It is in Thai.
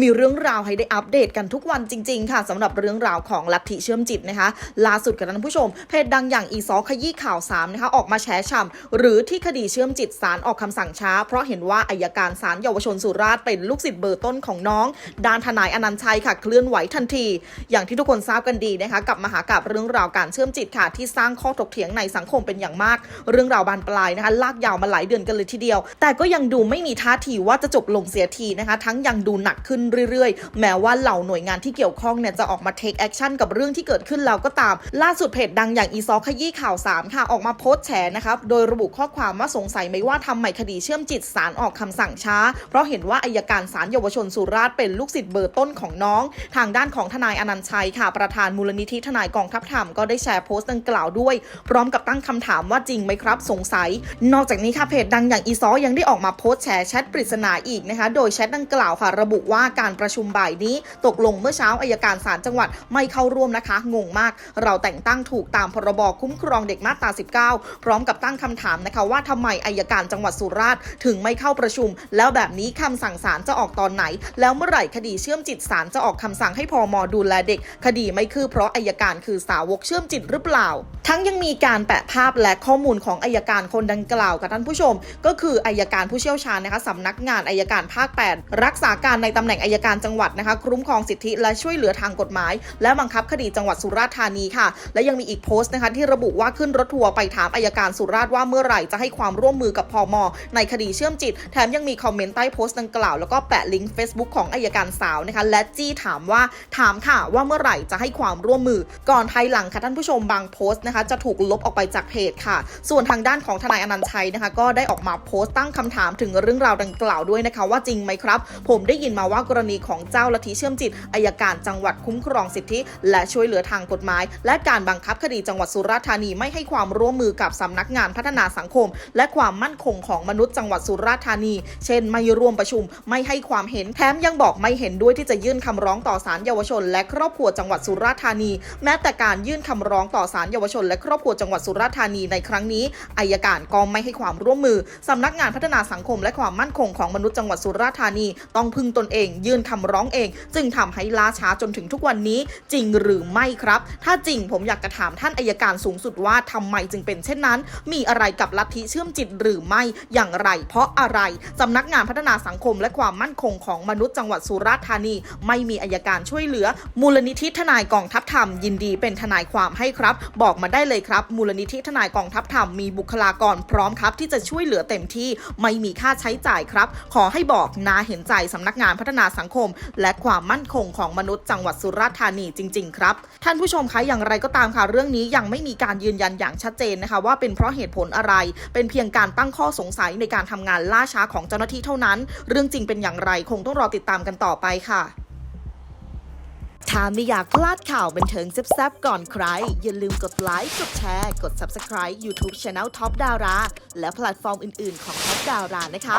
มีเรื่องราวให้ได้อัปเดตกันทุกวันจริง ๆ ค่ะสำหรับเรื่องราวของลัทธิเชื่อมจิตนะคะ ล่าสุดกับท่านผู้ชม เพจดังอย่างอีซอขยี้ข่าว3นะคะออกมาแฉช่ำหรือที่คดีเชื่อมจิตศาลออกคำสั่งช้า เพราะเห็นว่าอายการศาลเยาวชนสุราษฎร์เป็นลูกศิษย์เบอร์ต้นของน้อง ด้านทนายอนันชัยค่ะเคลื่อนไหวทันที อย่างที่ทุกคนทราบกันดีนะคะ กับมหากาบเรื่องราวการเชื่อมจิตค่ะ ที่สร้างข้อถกเถียงในสังคมเป็นอย่างมาก เรื่องราวบานปลายนะคะ ลากยาวมาหลายเดือนกันเลยทีเดียว แต่ก็ยังดูไม่มีท่าทีว่าจะจบลงเสียทีนะคะ ทั้งยังดูหนักขึ้นเรื่อยๆ แม้ว่าเหล่าหน่วยงานที่เกี่ยวข้องเนี่ยจะออกมาเทคแอคชั่นกับเรื่องที่เกิดขึ้นแล้วก็ตาม ล่าสุดเพจดังอย่างอีซอขยี้ข่าว 3 ค่ะ ออกมาโพสต์แฉนะครับโดยระบุข้อความว่าสงสัยไหมว่าทำไมคดีเชื่อมจิตศาลออกคำสั่งช้า เพราะเห็นว่าอายการศาลเยาวชนสุราษฎร์เป็นลูกศิษย์เบอร์ต้นของน้อง ทางด้านของทนายอนันต์ชัยค่ะ ประธานมูลนิธิทนายกองทัพธรรมก็ได้แชร์โพสต์ดังกล่าวด้วย พร้อมกับตั้งคำถามว่าจริงไหมครับสงสัย นอกจากนี้ค่ะเพจดังอย่างอีซอยังได้ออกมาโพสต์แชร์แชทปริศนาอีกนะคะโดยแชทดังกล่าวค่ะ ระบุว่าการประชุมบ่ายนี้ ตกลงเมื่อเช้าอายการศาลจังหวัดไม่เข้าร่วมนะคะ งงมาก เราแต่งตั้งถูกตามพรบคุ้มครองเด็กมาตรา 19 พร้อมกับตั้งคำถามนะคะว่าทำไมอายการจังหวัดสุราษฎร์ถึงไม่เข้าประชุม แล้วแบบนี้คำสั่งศาลจะออกตอนไหน แล้วเมื่อไหร่คดีเชื่อมจิตศาลจะออกคำสั่งให้พอมดูแลเด็ก คดีไม่คือเพราะอายการคือสาวกเชื่อมจิตหรือเปล่า ทั้งยังมีการแปะภาพและข้อมูลของอายการคนดังกล่าวกับท่านผู้ชม ก็คืออายการผู้เชี่ยวชาญนะคะสำนักงานอายการภาค 8 รักษาการในตำแหน่งงอายการจังหวัดนะคะ คุ้มครองสิทธิและช่วยเหลือทางกฎหมาย และบังคับคดีจังหวัดสุราษฎร์ธานีค่ะ และยังมีอีกโพสต์นะคะที่ระบุว่าขึ้นรถทัวร์ไปถามอายการสุราษฎร์ว่าเมื่อไหร่จะให้ความร่วมมือกับพมในคดีเชื่อมจิต แถมยังมีคอมเมนต์ใต้โพสต์ดังกล่าวแล้วก็แปะลิงก์ Facebook ของอายการสาวนะคะ และจี้ถามว่าถามค่ะว่าเมื่อไหร่จะให้ความร่วมมือ ก่อนภายหลังค่ะท่านผู้ชมบางโพสต์นะคะจะถูกลบออกไปจากเพจค่ะ ส่วนทางด้านของทนายอนันต์ชัยนะคะ ก็ได้ออกมาโพสต์ตั้งคำถามถึงเรื่องราวดังกล่าวด้วยนะคะ ว่าจริงไหมครับ ผมได้ยินมาว่ากรณีของเจ้าลัทธิเชื่อมจิตอายการจังหวัดคุ้มครองสิทธิ และช่วยเหลือทางกฎหมาย และการบังคับคดีจังหวัดสุราษฎร์ธานีไม่ให้ความร่วมมือกับสำนักงานพัฒนาสังคม และความมั่นคงของมนุษย์จังหวัดสุราษฎร์ธานี เช่น ไม่ร่วมประชุม ไม่ให้ความเห็นแถมยังบอกไม่เห็นด้วยที่จะยื่นคำร้องต่อศาลเยาวชน และครอบครัวจังหวัดสุราษฎร์ธานี แม้แต่การยื่นคำร้องต่อศาลเยาวชน และครอบครัวจังหวัดสุราษฎร์ธานีในครั้งนี้อายการก็ไม่ให้ความร่วมมือสำนักงานพัฒนาสังคม และความมั่นคงของมนุษย์จังหวัดสุราษฎร์ธานีต้องพึ่งตนเองยื่นคำร้องเอง จึงทำให้ล่าช้าจนถึงทุกวันนี้จริงหรือไม่ครับ ถ้าจริงผมอยากจะถามท่านอายการสูงสุดว่าทำไมจึงเป็นเช่นนั้น มีอะไรกับลัทธิเชื่อมจิตหรือไม่อย่างไร เพราะอะไรสำนักงานพัฒนาสังคมและความมั่นคงของมนุษย์จังหวัดสุราษฎร์ธานี ไม่มีอายการช่วยเหลือ มูลนิธิทนายกองทัพธรรม ยินดีเป็นทนายความให้ครับ บอกมาได้เลยครับ มูลนิธิทนายกองทัพธรรมมีบุคลากรพร้อมครับ ที่จะช่วยเหลือเต็มที่ไม่มีค่าใช้จ่ายครับ ขอให้บอกนาเห็นใจสำนักงานพัฒนาสังคม และความมั่นคงของมนุษย์จังหวัดสุราษฎร์ธานีจริง ๆ ครับ ท่านผู้ชมคะอย่างไรก็ตามค่ะเรื่องนี้ยังไม่มีการยืนยันอย่างชัดเจนนะคะว่าเป็นเพราะเหตุผลอะไร เป็นเพียงการตั้งข้อสงสัยในการทำงานล่าช้าของเจ้าหน้าที่เท่านั้น เรื่องจริงเป็นอย่างไรคงต้องรอติดตามกันต่อไปค่ะถ้าไม่อยากพลาดข่าวบันเทิงแซ่บๆก่อนใคร อย่าลืมกดไลค์ กดแชร์ กด Subscribe YouTube Channel Top Dara และแพลตฟอร์มอื่นๆของ Top Dara นะคะ